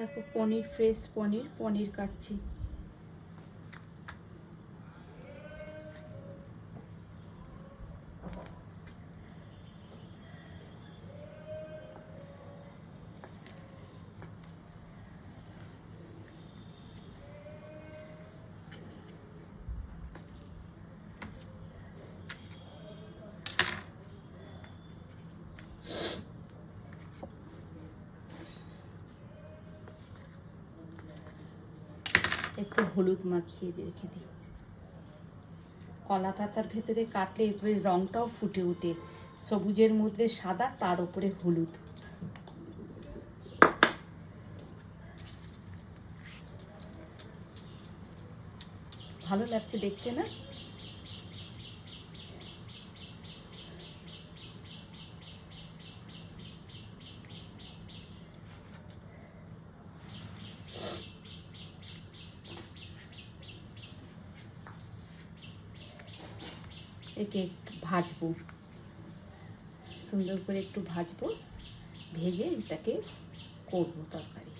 দেখো পনির ফ্রেশ পনির পনির কাটছি। একটু হলুদ মাখিয়ে রেখে দিই। কলা পাতার ভেতরে কাটলে এবারে রঙটাও ফুটে ওঠে। সবুজের মধ্যে সাদা, তার উপরে হলুদ। ভালো লাগছে দেখতে না? একে একটু ভাজবো। সুন্দর করে একটু ভাজবো ভেজে এটাকে করব তরকারি।